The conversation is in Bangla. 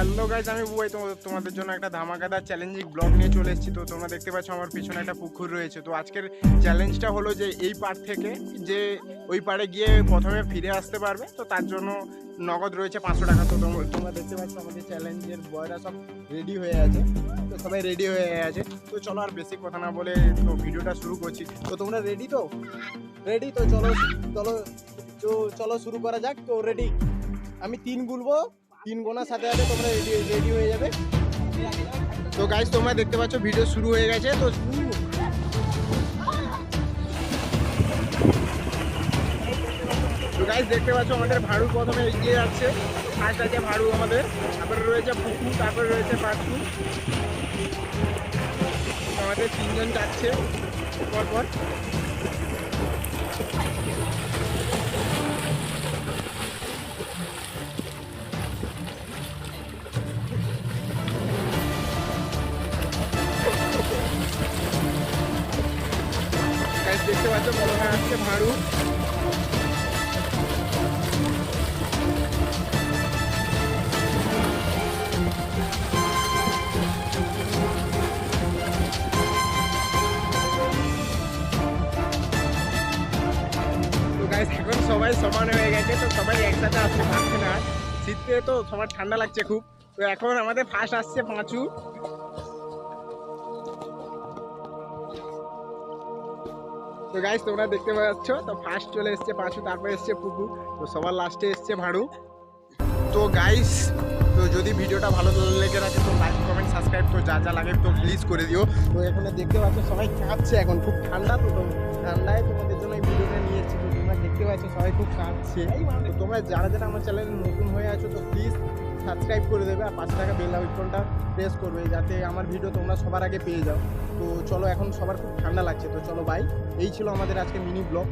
হ্যালো গাইজ আমি বুবাই। তো- তোমাদের জন্য একটা ধামাকাদার চ্যালেঞ্জিং ব্লগ নিয়ে চলে এসেছি। তো তোমরা দেখতে পাচ্ছ আমার পিছনে একটা পুকুর রয়েছে। তো আজকের চ্যালেঞ্জটা হলো যে এই পার থেকে যে ওই পাড়ে গিয়ে প্রথমে ফিরে আসতে পারবে। তো তার জন্য নগদ রয়েছে পাঁচশো টাকা। তো তোম- তোমরা দেখতে পাচ্ছ আমাদের চ্যালেঞ্জের বয়রা সব রেডি হয়ে আছে। তো সবাই রেডি হয়ে আছে। তো চলো আর বেশি কথা না বলে তো ভিডিওটা শুরু করছি। তো তোমরা রেডি তো? রেডি তো চলো চলো, তো চলো শুরু করা যাক। তো রেডি আমি তিন গুলবো তিন গোনার সাথে সাথে তোমরা রেডি রেডি হয়ে যাবে। তো গাইজ তোমরা দেখতে পাচ্ছ ভিডিও শুরু হয়ে গেছে, তো গাইজ দেখতে পাচ্ছ, আমাদের ভাড়ু প্রথমে এগিয়ে যাচ্ছে। ফার্স্ট আছে ভাড়ু আমাদের। তারপরে রয়েছে পুকু তারপরে রয়েছে পাঁচু। আমাদের তিনজন যাচ্ছে, পরপর। দেখতে পাচ্ছ প্রথমে আসছে ভাড়ু এখন সবাই সমান হয়ে গেছে, তো সবাই একসাথে আসতে পারছে না। শীতে তো সবার ঠান্ডা লাগছে খুব। তো এখন আমাদের ফার্স্ট আসছে পাঁচু। তো গাইস তোমরা দেখতে পাচ্ছ, তো ফার্স্ট চলে এসছে পাঁচু, তারপরে এসছে পুকু তো সবার লাস্টে এসছে ভাড়ু তো গাইস তো যদি ভিডিওটা ভালো লেগে থাকে, তো লাইক কমেন্ট সাবস্ক্রাইব তো যা যা লাগে তো প্লিজ করে দিও। তো এখানে দেখতে পাচ্ছ, সবাই কাঁদছে এখন, খুব ঠান্ডা তো ঠান্ডায় তোমাদের জন্য এই ভিডিওটা নিয়ে এসেছি তো তোমরা দেখতে পাচ্ছ, সবাই খুব কাঁদছে। তোমরা যারা যারা আমার চ্যানেলে নতুন হয়ে আছো, তো প্লিজ সাবস্ক্রাইব করে দেবে আর পাঁচ টাকা বেল আইকনটা প্রেস করবে যাতে আমার ভিডিও তোমরা সবার আগে পেয়ে যাও। তো চলো, এখন সবার খুব ঠান্ডা লাগছে। তো চলো বাই এই ছিল আমাদের আজকে মিনি ব্লগ